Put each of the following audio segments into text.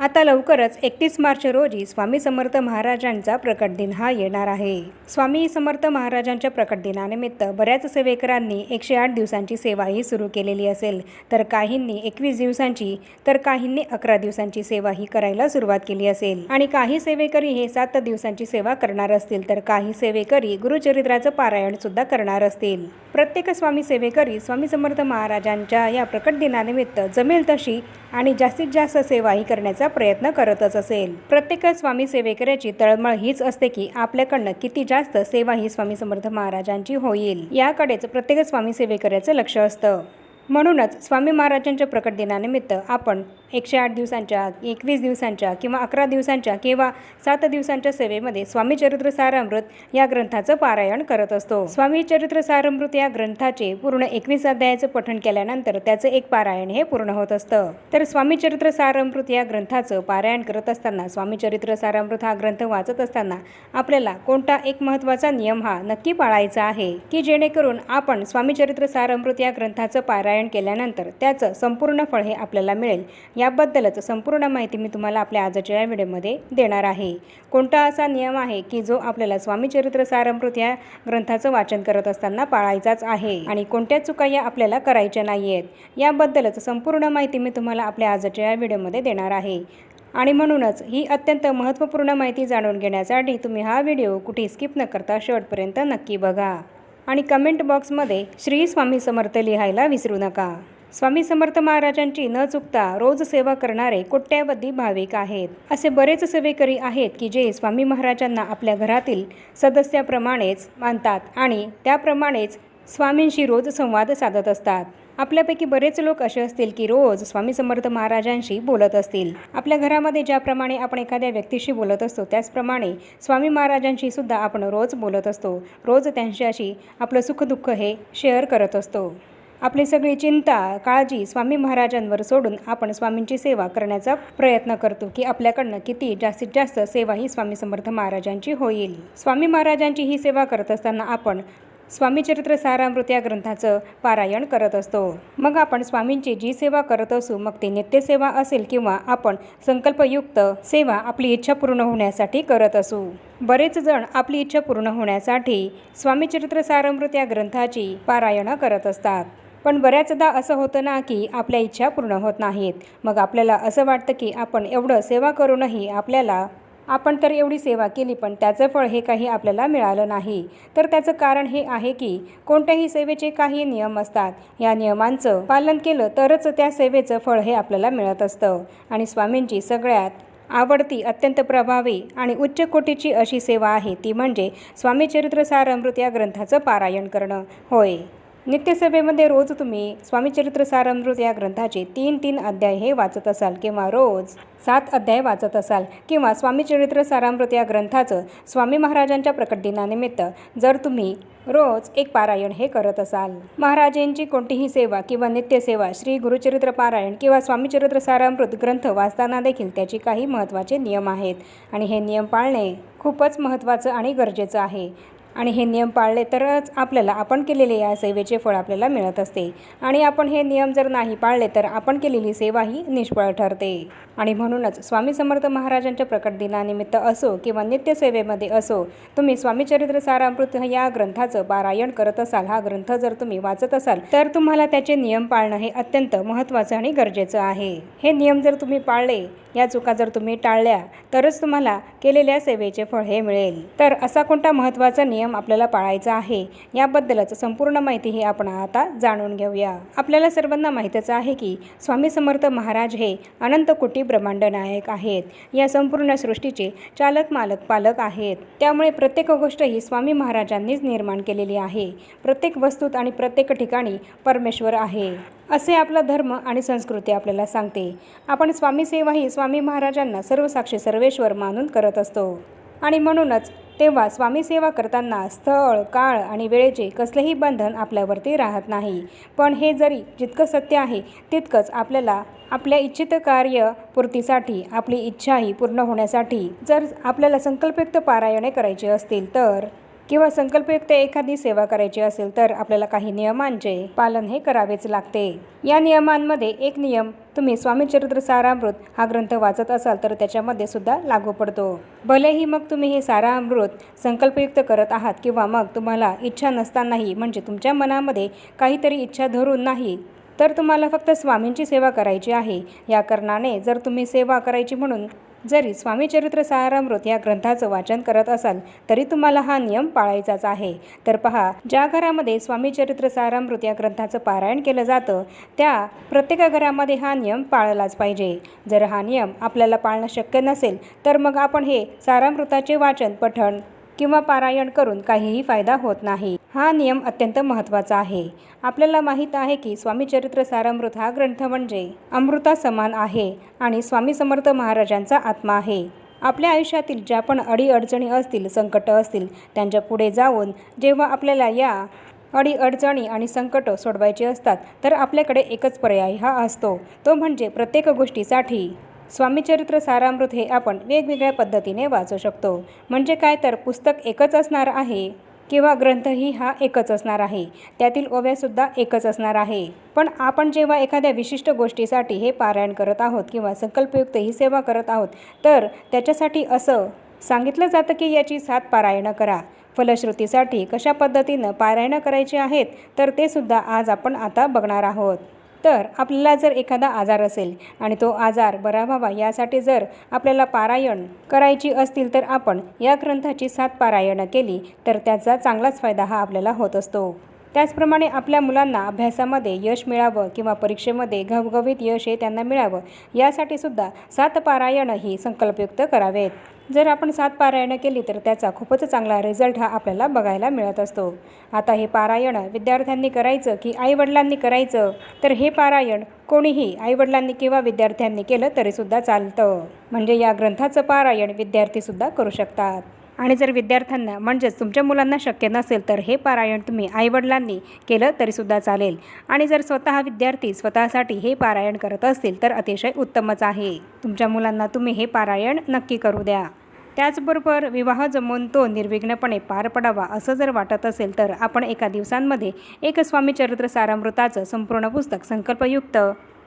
आता लवकरच एकतीस मार्च रोजी स्वामी समर्थ महाराजांचा प्रकट दिन हा येणार आहे. स्वामी समर्थ महाराजांच्या प्रकट दिनानिमित्त बऱ्याच सेवेकरांनी एकशे आठ दिवसांची सेवाही सुरू केलेली असेल. तर काहींनी एकवीस दिवसांची तर काहींनी अकरा दिवसांची सेवाही करायला सुरुवात केली असेल. आणि काही सेवेकरी हे सात दिवसांची सेवा करणार असतील तर काही सेवेकरी गुरुचरित्राचं पारायण सुद्धा करणार असतील. प्रत्येक स्वामी सेवेकरी स्वामी समर्थ महाराजांच्या या प्रकट दिनानिमित्त जमेल तशी आणि जास्तीत जास्त सेवाही करण्याचा प्रयत्न करतच असेल. प्रत्येक स्वामी सेवेकऱ्याची तळमळ हीच असते की आपल्याकडनं किती जास्त सेवा ही स्वामी समर्थ महाराजांची होईल याकडेच प्रत्येक स्वामी सेवेकऱ्याचं लक्ष असतं. म्हणूनच स्वामी महाराजांच्या प्रकट दिनानिमित्त आपण एकशे आठ दिवसांच्या एकवीस दिवसांच्या किंवा अकरा दिवसांच्या किंवा सात दिवसांच्या सेवेमध्ये स्वामी चरित्र सारामृत या ग्रंथाचं पारायण करत असतो. स्वामी चरित्र सारामृत या ग्रंथाचे पूर्ण एकवीस अध्यायाचं पठण केल्यानंतर त्याचं एक पारायण हे पूर्ण होत असतं. तर स्वामी चरित्र सारामृत या ग्रंथाचं पारायण करत असताना स्वामी चरित्र सारामृत हा ग्रंथ वाचत असताना आपल्याला कोणता एक महत्त्वाचा नियम हा नक्की पाळायचा आहे? की जेणेकरून आपण स्वामी चरित्र सारामृत या ग्रंथाचं पारायण केल्यानंतर त्याचं संपूर्ण फळ हे आपल्याला मिळेल? याबद्दलच संपूर्ण माहिती मी तुम्हाला आपल्या आजच्या या व्हिडिओमध्ये देणार आहे. कोणता असा नियम आहे की जो आपल्याला स्वामी चरित्र सारामृत या ग्रंथाचं वाचन करत असताना पाळायचाच आहे? आणि कोणत्या चुका या आपल्याला करायच्या नाही आहेत याबद्दलच संपूर्ण माहिती मी तुम्हाला आपल्या आजच्या या व्हिडिओमध्ये देणार आहे. आणि म्हणूनच ही अत्यंत महत्त्वपूर्ण माहिती जाणून घेण्यासाठी तुम्ही हा व्हिडिओ कुठे स्किप न करता शेवटपर्यंत नक्की बघा. आणि कमेंट बॉक्समध्ये श्री स्वामी समर्थ लिहायला विसरू नका. स्वामी समर्थ महाराजांची न चुकता रोज सेवा करणारे कोट्यावधी भाविक आहेत. असे बरेच सेवेकरी आहेत की जे स्वामी महाराजांना आपल्या घरातील सदस्याप्रमाणेच मानतात आणि त्याप्रमाणेच स्वामींशी रोज संवाद साधत असतात. आपल्यापैकी बरेच लोक असे असतील की रोज स्वामी समर्थ महाराजांशी बोलत असतील. आपल्या घरामध्ये ज्याप्रमाणे आपण एखाद्या व्यक्तीशी बोलत असतो त्याचप्रमाणे स्वामी महाराजांशी सुद्धा आपण रोज बोलत असतो. रोज त्यांच्याशी आपलं सुखदुःख हे शेअर करत असतो. आपली सगळी चिंता काळजी स्वामी महाराजांवर सोडून आपण स्वामींची सेवा करण्याचा प्रयत्न करतो की आपल्याकडनं किती जास्तीत जास्त सेवा ही स्वामी समर्थ महाराजांची होईल. स्वामी महाराजांची ही सेवा करत असताना आपण स्वामी चरित्र सारामृत या ग्रंथाचं पारायण करत असतो. मग आपण स्वामींची जी सेवा करत असू मग ती नित्यसेवा असेल किंवा आपण संकल्पयुक्त सेवा आपली इच्छा पूर्ण होण्यासाठी करत असू. बरेच जण आपली इच्छा पूर्ण होण्यासाठी स्वामी चरित्र सारामृत या ग्रंथाची पारायणं करत असतात. पण बऱ्याचदा असं होतं ना की आपल्या इच्छा पूर्ण होत नाहीत. मग आपल्याला असं वाटतं की आपण एवढं सेवा करूनही आपल्याला आपण तर एवढी सेवा केली पण त्याचं फळ हे काही आपल्याला मिळालं नाही. तर त्याचं कारण हे आहे की कोणत्याही सेवेचे काही नियम असतात. या नियमांचं पालन केलं तरच त्या सेवेचं फळ हे आपल्याला मिळत असतं. आणि स्वामींची सगळ्यात आवडती अत्यंत प्रभावी आणि उच्च कोटीची अशी सेवा आहे ती म्हणजे स्वामी सारामृत या ग्रंथाचं पारायण करणं. होय. नित्यसेवेमध्ये रोज तुम्ही स्वामीचरित्र सारामृत या ग्रंथाचे तीन तीन अध्याय हे वाचत असाल किंवा रोज सात अध्याय वाचत असाल किंवा स्वामीचरित्र सारामृत या ग्रंथाचं स्वामी महाराजांच्या प्रकट दिनानिमित्त जर तुम्ही रोज एक पारायण हे करत असाल. महाराजांची कोणतीही सेवा किंवा नित्यसेवा श्री गुरुचरित्र पारायण किंवा स्वामीचरित्र सारामृत ग्रंथ वाचताना देखील त्याचे काही महत्त्वाचे नियम आहेत. आणि हे नियम पाळणे खूपच महत्त्वाचं आणि गरजेचं आहे. आणि हे नियम पाळले तरच आपल्याला आपण केलेले या सेवेचे फळ आपल्याला मिळत असते. आणि आपण हे नियम जर नाही पाळले तर आपण केलेली सेवा ही निष्फळ ठरते. आणि म्हणूनच स्वामी समर्थ महाराजांच्या प्रकट दिनानिमित्त असो किंवा नित्यसेवेमध्ये असो तुम्ही स्वामी चरित्र सारामृत या ग्रंथाचं पारायण करत असाल. हा ग्रंथ जर तुम्ही वाचत असाल तर तुम्हाला त्याचे नियम पाळणं हे अत्यंत महत्त्वाचं आणि गरजेचं आहे. हे नियम जर तुम्ही पाळले या चुका जर तुम्ही टाळल्या तरच तुम्हाला केलेल्या सेवेचे फळ हे मिळेल. तर असा कोणता महत्त्वाचा नियम आपल्याला पाळायचा आहे याबद्दलच संपूर्ण माहिती ही आपण आता जाणून घेऊया. आपल्याला सर्वांना माहीतच आहे की स्वामी समर्थ महाराज हे अनंत कोटी ब्रह्मांड नायक आहेत. या संपूर्ण सृष्टीचे चालक मालक पालक आहेत. त्यामुळे प्रत्येक गोष्ट ही स्वामी महाराजांनीच निर्माण केलेली आहे. प्रत्येक वस्तूत आणि प्रत्येक ठिकाणी परमेश्वर आहे. असे आपला धर्म आणि संस्कृती आपल्याला सांगते. आपण स्वामी सेवा ही स्वामी महाराजांना सर्वसाक्षी सर्वेश्वर मानून करत असतो. आणि म्हणूनच तेव्हा स्वामी सेवा करताना स्थळ काळ आणि वेळेचे कसलेही बंधन आपल्यावरती राहत नाही. पण हे जरी जितकं सत्य आहे तितकंच आपल्याला आपल्या इच्छित कार्यपूर्तीसाठी आपली इच्छाही पूर्ण होण्यासाठी जर आपल्याला संकल्पयुक्त पारायणे करायची असतील तर किंवा संकल्पयुक्त एखादी सेवा करायची असेल तर आपल्याला काही नियमांचे पालन हे करावेच लागते. या नियमांमध्ये एक नियम तुम्ही स्वामी चरित्र सारामृत हा ग्रंथ वाचत असाल तर त्याच्यामध्ये सुद्धा लागू पडतो. भलेही मग तुम्ही हे सारामृत संकल्पयुक्त करत आहात किंवा मग तुम्हाला इच्छा नसतानाही म्हणजे तुमच्या मनामध्ये काहीतरी इच्छा धरून नाही तर तुम्हाला फक्त स्वामींची सेवा करायची आहे. या कारणाने जर तुम्ही सेवा करायची म्हणून जरी स्वामी चरित्र सारामृत या ग्रंथाचं वाचन करत असाल तरी तुम्हाला हा नियम पाळायचाच आहे. तर पहा ज्या घरामध्ये स्वामी चरित्र सारामृत या ग्रंथाचं पारायण केलं जातं त्या प्रत्येक घरामध्ये हा नियम पाळलाच पाहिजे. जर हा नियम आपल्याला पाळणं शक्य नसेल तर मग आपण हे सारामृताचे वाचन पठण किंवा पारायण करून काहीही फायदा होत नाही. हा नियम अत्यंत महत्त्वाचा आहे. आपल्याला माहीत आहे की स्वामी चरित्र सारामृत हा ग्रंथ म्हणजे अमृता समान आहे आणि स्वामी समर्थ महाराजांचा आत्मा आहे. आपल्या आयुष्यातील ज्या पण अडीअडचणी असतील संकट असतील त्यांच्या पुढे जाऊन जेव्हा आपल्याला या अडी अडचणी आणि संकट सोडवायची असतात तर आपल्याकडे एकच पर्याय हा असतो. तो म्हणजे प्रत्येक गोष्टीसाठी स्वामीचरित्र सारामृत हे आपण वेगवेगळ्या पद्धतीने वाचू शकतो. म्हणजे काय तर पुस्तक एकच असणार आहे किंवा ग्रंथही हा एकच असणार आहे. त्यातील ओव्यासुद्धा एकच असणार आहे. पण आपण जेव्हा एखाद्या विशिष्ट गोष्टीसाठी हे पारायण करत आहोत किंवा संकल्पयुक्त ही सेवा करत आहोत तर त्याच्यासाठी असं सांगितलं जातं की याची सात पारायणं करा. फलश्रुतीसाठी कशा पद्धतीनं पारायणं करायची आहेत तर ते सुद्धा आज आपण आता बघणार आहोत. तर आपल्याला जर एखादा आजार असेल आणि तो आजार बरा व्हावा यासाठी जर आपल्याला पारायण करायची असतील तर आपण या ग्रंथाची सात पारायणं केली तर त्याचा चांगलाच फायदा हा आपल्याला होत असतो. त्याचप्रमाणे आपल्या मुलांना अभ्यासामध्ये यश मिळावं किंवा परीक्षेमध्ये घवघवीत यश हे त्यांना मिळावं यासाठी सुद्धा सातपारायण ही संकल्पयुक्त करावेत. जर आपण सात पारायणं केली तर त्याचा खूपच चांगला रिझल्ट हा आपल्याला बघायला मिळत असतो. आता हे पारायण विद्यार्थ्यांनी करायचं की आईवडिलांनी करायचं? तर हे पारायण कोणीही आईवडिलांनी किंवा विद्यार्थ्यांनी केलं तरीसुद्धा चालतं. म्हणजे या ग्रंथाचं पारायण विद्यार्थीसुद्धा करू शकतात. आणि जर विद्यार्थ्यांना म्हणजेच तुमच्या मुलांना शक्य नसेल तर हे पारायण तुम्ही आईवडिलांनी केलं तरीसुद्धा चालेल. आणि जर स्वतः विद्यार्थी स्वतःसाठी हे पारायण करत असतील तर अतिशय उत्तमच आहे. तुमच्या मुलांना तुम्ही हे पारायण नक्की करू द्या. त्याचबरोबर विवाह जमवून तो निर्विघ्नपणे पार पडावा असं जर वाटत असेल तर आपण एका दिवसांमध्ये एक स्वामी चरित्र सारामृताचं संपूर्ण पुस्तक संकल्पयुक्त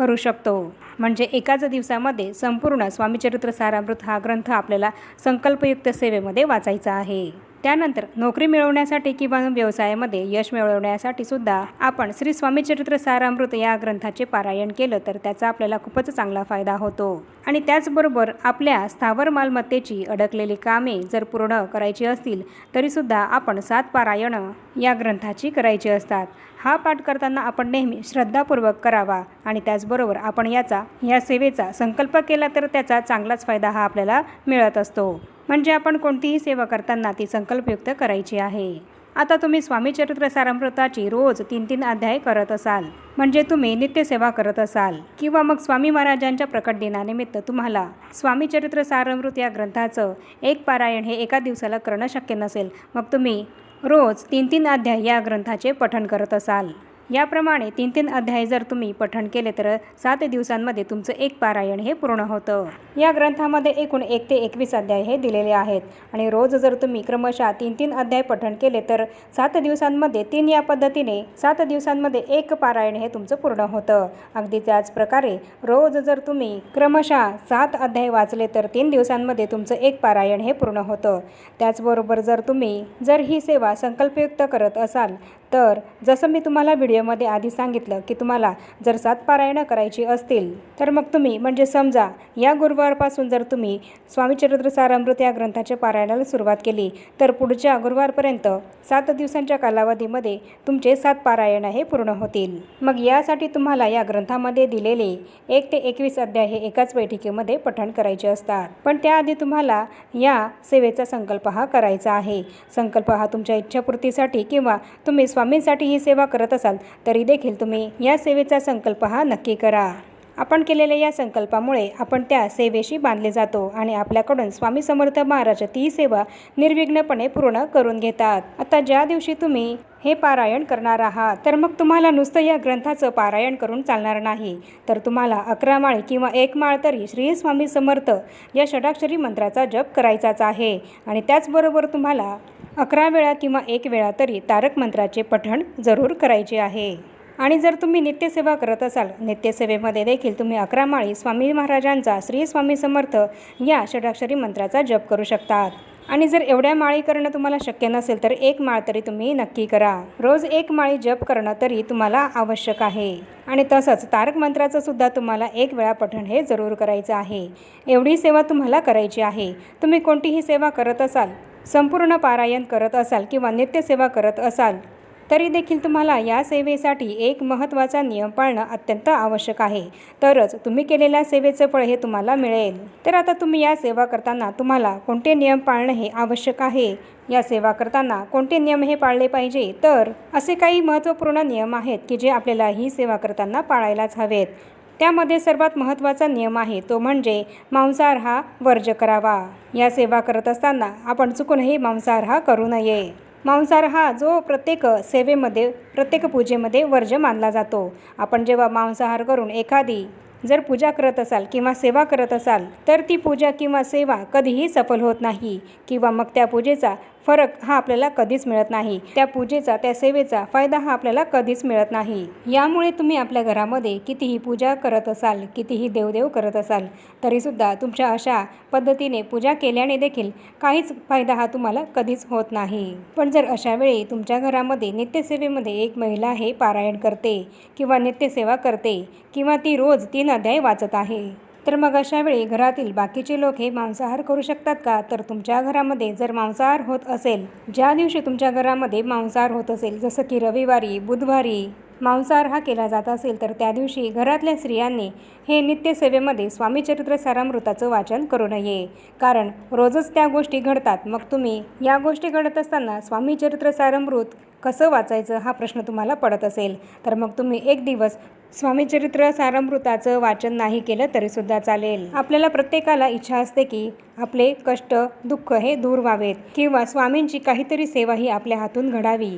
करू शकतो. म्हणजे एकाच दिवसामध्ये संपूर्ण स्वामीचरित्र सारामृत हा ग्रंथ आपल्याला संकल्पयुक्त सेवेमध्ये वाचायचा आहे. त्यानंतर नोकरी मिळवण्यासाठी किंवा व्यवसायामध्ये यश मिळवण्यासाठी सुद्धा आपण श्री स्वामीचरित्र सारामृत या ग्रंथाचे पारायण केलं तर त्याचा आपल्याला खूपच चांगला फायदा होतो. आणि त्याचबरोबर आपल्या स्थावर मालमत्तेची अडकलेली कामे जर पूर्ण करायची असतील तरीसुद्धा आपण सात पारायणं या ग्रंथाची करायची असतात. हा पाठ करताना आपण नेहमी श्रद्धापूर्वक करावा आणि त्याचबरोबर आपण याचा या सेवेचा संकल्प केला तर त्याचा चांगलाच फायदा हा आपल्याला मिळत असतो. म्हणजे आपण कोणतीही सेवा करताना ती संकल्पयुक्त करायची आहे. आता तुम्ही स्वामी चरित्र सारामृताची रोज तीन तीन अध्याय करत असाल. म्हणजे तुम्ही नित्यसेवा करत असाल. किंवा मग स्वामी महाराजांच्या प्रकट दिनानिमित्त तुम्हाला स्वामी चरित्र सारामृत या ग्रंथाचं एक पारायण हे एका दिवसाला करणं शक्य नसेल. मग तुम्ही रोज तीन तीन अध्याय या ग्रंथाचे पठण करत असाल. याप्रमाणे तीन तीन अध्याय जर तुम्ही पठण केले तर सात दिवसांमध्ये तुमचं एक पारायण हे पूर्ण होतं. या ग्रंथामध्ये एकूण एक ते एकवीस अध्याय हे दिलेले आहेत. आणि रोज जर तुम्ही क्रमशः तीन तीन अध्याय पठण केले तर सात दिवसांमध्ये तीन या पद्धतीने सात दिवसांमध्ये एक पारायण हे तुमचं पूर्ण होतं. अगदी त्याच प्रकारे रोज जर तुम्ही क्रमशः सात अध्याय वाचले तर तीन दिवसांमध्ये तुमचं एक पारायण हे पूर्ण होतं. त्याचबरोबर जर तुम्ही जर ही सेवा संकल्पयुक्त करत असाल तर जसं मी तुम्हाला व्हिडिओमध्ये आधी सांगितलं की तुम्हाला जर सात पारायणं करायची असतील तर मग तुम्ही म्हणजे समजा या गुरुवारपासून जर तुम्ही स्वामीचरित्र सारामृत या ग्रंथाच्या पारायणाला सुरुवात केली तर पुढच्या गुरुवारपर्यंत सात दिवसांच्या कालावधीमध्ये तुमचे सात पारायणं हे पूर्ण होतील. मग यासाठी तुम्हाला या ग्रंथामध्ये दिलेले एक ते एकवीस अध्याय हे एकाच बैठकीमध्ये पठण करायचे असतात. पण त्याआधी तुम्हाला या सेवेचा संकल्प हा करायचा आहे. संकल्प हा तुमच्या इच्छापूर्तीसाठी किंवा तुम्ही स्वामींसाठी ही सेवा करत असाल तरी देखील तुम्ही या सेवेचा संकल्प हा नक्की करा. आपण केलेल्या या संकल्पामुळे आपण त्या सेवेशी बांधले जातो आणि आपल्याकडून स्वामी समर्थ महाराज ती सेवा निर्विघ्नपणे पूर्ण करून घेतात. आता ज्या दिवशी तुम्ही हे पारायण करणार आहात तर मग तुम्हाला नुसतं या ग्रंथाचं पारायण करून चालणार नाही. तर तुम्हाला अकरा माळ किंवा एक माळ तरी श्री स्वामी समर्थ या षडाक्षरी मंत्राचा जप करायचाच आहे आणि त्याचबरोबर तुम्हाला अकरा वेळा किंवा एक वेळा तरी तारक मंत्राचे पठण जरूर करायचे आहे. आणि जर तुम्ही नित्यसेवा करत असाल नित्यसेवेमध्ये देखील तुम्ही अकरा माळी स्वामी महाराजांचा श्री स्वामी समर्थ या षडाक्षरी मंत्राचा जप करू शकतात. आणि जर एवढ्या माळी करणं तुम्हाला शक्य नसेल तर एक माळ तरी तुम्ही नक्की करा. रोज एक माळी जप करणं तरी तुम्हाला आवश्यक आहे. आणि तसंच तारक मंत्राचं सुद्धा तुम्हाला एक वेळा पठण हे जरूर करायचं आहे. एवढी सेवा तुम्हाला करायची आहे. तुम्ही कोणतीही सेवा करत असाल संपूर्ण पारायण करत असाल किंवा नित्यसेवा करत असाल तरी देखील तुम्हाला या सेवेसाठी एक महत्त्वाचा नियम पाळणं अत्यंत आवश्यक आहे. तरच तुम्ही केलेल्या सेवेचं फळ हे तुम्हाला मिळेल. तर आता तुम्ही या सेवा करताना तुम्हाला कोणते नियम पाळणं हे आवश्यक आहे? या सेवा करताना कोणते नियम हे पाळले पाहिजे? तर असे काही महत्त्वपूर्ण नियम आहेत की जे आपल्याला ही सेवा करताना पाळायलाच हवेत. त्यामध्ये सर्वात महत्त्वाचा नियम आहे तो म्हणजे मांसाहार हा वर्ज करावा. या सेवा करत असताना आपण चुकूनही मांसाहार हा करू नये. मांसाहार हा जो प्रत्येक सेवेमध्ये प्रत्येक पूजेमध्ये वर्ज्य मानला जातो. आपण जेव्हा मांसाहार करून एखादी जर पूजा करत असाल किंवा सेवा करत असाल तर ती पूजा किंवा सेवा कधीही सफल होत नाही किंवा मग त्या पूजेचा फरक हा आपल्याला कधीच मिळत नाही. त्या पूजेचा त्या सेवेचा फायदा हा आपल्याला कधीच मिळत नाही. यामुळे तुम्ही आपल्या घरामध्ये कितीही पूजा करत असाल कितीही देवदेव करत असाल तरीसुद्धा तुमच्या अशा पद्धतीने पूजा केल्याने देखील काहीच फायदा हा तुम्हाला कधीच होत नाही. पण जर अशा वेळी तुमच्या घरामध्ये नित्यसेवेमध्ये एक महिला हे पारायण करते किंवा नित्यसेवा करते किंवा ती रोज तीन अध्याय वाचत आहे तर मग अशा वेळी घरातील बाकीचे लोक हे मांसाहार करू शकतात का? तर तुमच्या घरामध्ये जर मांसाहार होत असेल ज्या दिवशी तुमच्या घरामध्ये मांसाहार होत असेल जसं की रविवारी बुधवारी मांसाहार हा केला जात असेल तर त्या दिवशी घरातल्या स्त्रियांनी हे नित्यसेवेमध्ये स्वामीचरित्र सारामृताचं वाचन करू नये. कारण रोजच त्या गोष्टी घडतात. मग तुम्ही या गोष्टी घडत असताना स्वामीचरित्र सारामृत कसं वाचायचं हा प्रश्न तुम्हाला पडत असेल. तर मग तुम्ही एक दिवस स्वामीचरित्र सारामृताचं वाचन नाही केलं तरीसुद्धा चालेल. आपल्याला प्रत्येकाला इच्छा असते की आपले कष्ट दुःख हे दूर व्हावेत किंवा स्वामींची काहीतरी सेवा ही आपल्या हातून घडावी.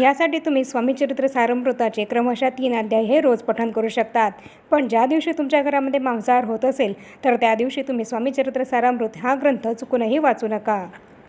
यासाठी तुम्ही स्वामीचरित्र सारमृताचे क्रमशः तीन अध्याय हे रोज पठण करू शकतात. पण ज्या दिवशी तुमच्या घरामध्ये मांसाहार होत असेल तर त्या दिवशी तुम्ही स्वामीचरित्र सारामृत हा ग्रंथ चुकूनही वाचू नका.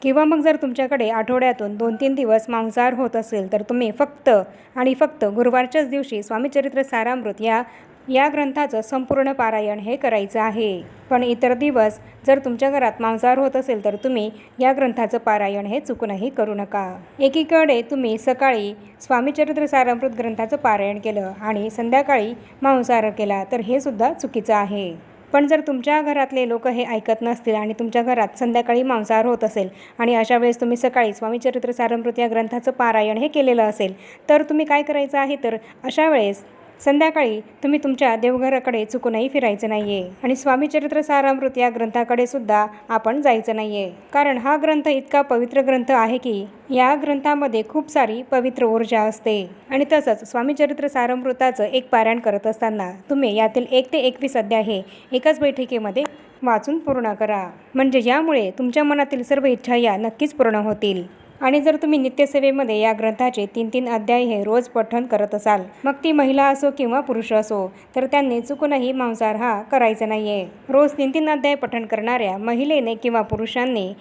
किंवा मग जर तुमच्याकडे आठवड्यातून दोन तीन दिवस मांसाहार होत असेल तर तुम्ही फक्त आणि फक्त गुरुवारच्याच दिवशी स्वामीचरित्र सारामृत या या ग्रंथाचं संपूर्ण पारायण हे करायचं आहे. पण इतर दिवस जर तुमच्या घरात मांसाहार होत असेल तर तुम्ही या ग्रंथाचं पारायण हे चुकूनही करू नका. एकीकडे तुम्ही सकाळी स्वामीचरित्र सारामृत ग्रंथाचं पारायण केलं आणि संध्याकाळी मांसाहार केला तर हे सुद्धा चुकीचं आहे. पण जर तुमच्या घरातले लोक हे ऐकत नसतील आणि तुमच्या घरात संध्याकाळी मांसाहार होत असेल आणि अशा वेळेस तुम्ही सकाळी स्वामीचरित्र सारमृत या ग्रंथाचं पारायण हे केलेलं असेल तर तुम्ही काय करायचं आहे? तर अशा वेळेस संध्याकाळी तुम्ही तुमच्या देवघराकडे चुकूनही फिरायचं नाही आहे आणि स्वामीचरित्र सारामृत या ग्रंथाकडे सुद्धा आपण जायचं नाही आहे कारण हा ग्रंथ इतका पवित्र ग्रंथ आहे की या ग्रंथामध्ये खूप सारी पवित्र ऊर्जा असते. आणि तसंच स्वामीचरित्र सारामृताचं एक पारायण करत असताना तुम्ही यातील एक ते एकवीस अध्याय हे एकाच बैठकीमध्ये वाचून पूर्ण करा. म्हणजे यामुळे तुमच्या मनातील सर्व इच्छा या नक्कीच पूर्ण होतील. आणि जर तुम्ही नित्यसेवेमध्ये या ग्रंथाचे तीन तीन अध्याय हे रोज पठण करत असाल मग ती महिला असो किंवा पुरुष असो तर त्यांनी चुकूनही मांसाहार हा करायचा नाही आहे रोज तीन तीन अध्याय पठण करणाऱ्या महिलेने किंवा पुरुषांनी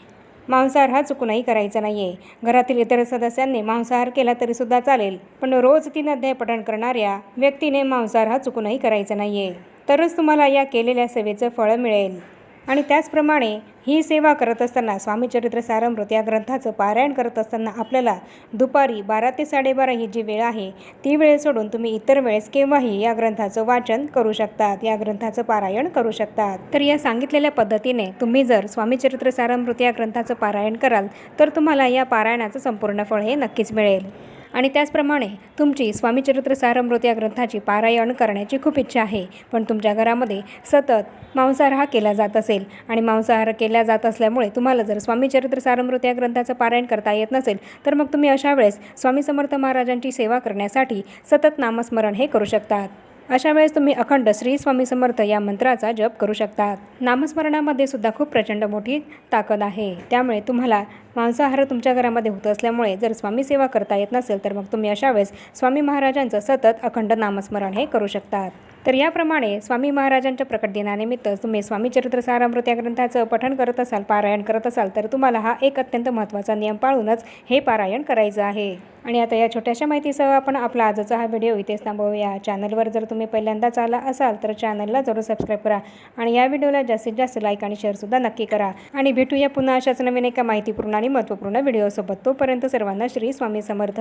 मांसाहार हा चुकूनही करायचा नाही आहे घरातील इतर सदस्यांनी मांसाहार केला तरीसुद्धा चालेल पण रोज तीन अध्याय पठण करणाऱ्या व्यक्तीने मांसाहार हा चुकूनही करायचा नाही आहे तरच तुम्हाला या केलेल्या सेवेचं फळ मिळेल. आणि त्याचप्रमाणे ही सेवा करत असताना स्वामीचरित्र सारमृत या ग्रंथाचं पारायण करत असताना आपल्याला दुपारी बारा ते साडेबारा ही जी वेळ आहे ती वेळ सोडून तुम्ही इतर वेळेस केव्हाही या ग्रंथाचं वाचन करू शकतात या ग्रंथाचं पारायण करू शकतात. तर या सांगितलेल्या पद्धतीने तुम्ही जर स्वामीचरित्र सारमृत या ग्रंथाचं पारायण कराल तर तुम्हाला या पारायणाचं संपूर्ण फळ हे नक्कीच मिळेल. आणि त्याचप्रमाणे तुमची स्वामीचरित्र सारमृत या ग्रंथाची पारायण करण्याची खूप इच्छा आहे. पण तुमच्या घरामध्ये सतत मांसाहार हा केला जात असेल आणि मांसाहार केला जात असल्यामुळे तुम्हाला जर स्वामीचरित्र सारमृत या ग्रंथाचं पारायण करता येत नसेल तर मग तुम्ही अशा वेळेस स्वामी समर्थ महाराजांची सेवा करण्यासाठी सतत नामस्मरण हे करू शकतात. अशा वेळेस तुम्ही अखंड श्री स्वामी समर्थ या मंत्राचा जप करू शकतात. नामस्मरणामध्ये सुद्धा खूप प्रचंड मोठी ताकद आहे. त्यामुळे तुम्हाला मांसाहार तुमच्या घरामध्ये होत असल्यामुळे जर स्वामी सेवा करता येत नसेल तर मग तुम्ही अशा वेळेस स्वामी महाराजांचं सतत अखंड नामस्मरण हे करू शकतात. तर याप्रमाणे स्वामी महाराजांच्या प्रकट दिनानिमित्त तुम्ही स्वामी चरित्र सारामृत या ग्रंथाचं पठण करत असाल पारायण करत असाल तर तुम्हाला हा एक अत्यंत महत्त्वाचा नियम पाळूनच हे पारायण करायचं आहे. आणि आता या छोट्याशा माहितीसह आपण आपला आजचा हा व्हिडिओ इथेच थांबवूया. चॅनलवर जर तुम्ही पहिल्यांदाच आला असाल तर चॅनलला जरूर सबस्क्राईब करा आणि या व्हिडिओला जास्तीत जास्त लाईक आणि शेअरसुद्धा नक्की करा. आणि भेटूया पुन्हा अशाच नवीन एका माहितीपूर्ण आणि महत्त्वपूर्ण व्हिडिओसोबत तोपर्यंत सर्वांना श्री स्वामी समर्थ.